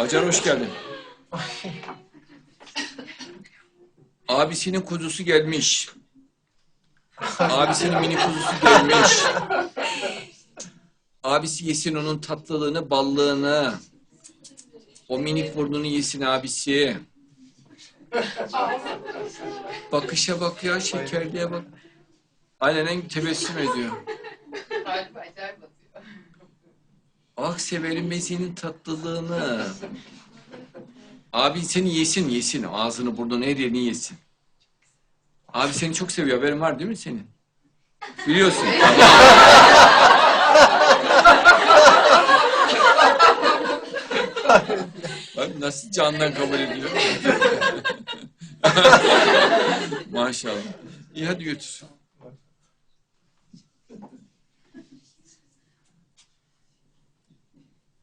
Hacer hoş geldin. Abisinin kuzusu gelmiş. Abisinin mini kuzusu gelmiş. Abisi yesin onun tatlılığını, ballığını. O minik burnunu yesin abisi. Bakışa bak ya, şekerliğe bak. Aynen tebessüm ediyor. Acayip atıyor. Ah severim ben senin tatlılığını. Abi seni yesin yesin. Ağzını burnunu her yerini yesin. Abi seni çok seviyor. Haberin var değil mi senin? Biliyorsun. Bak nasıl candan kabul ediyor. Maşallah. İyi hadi götür.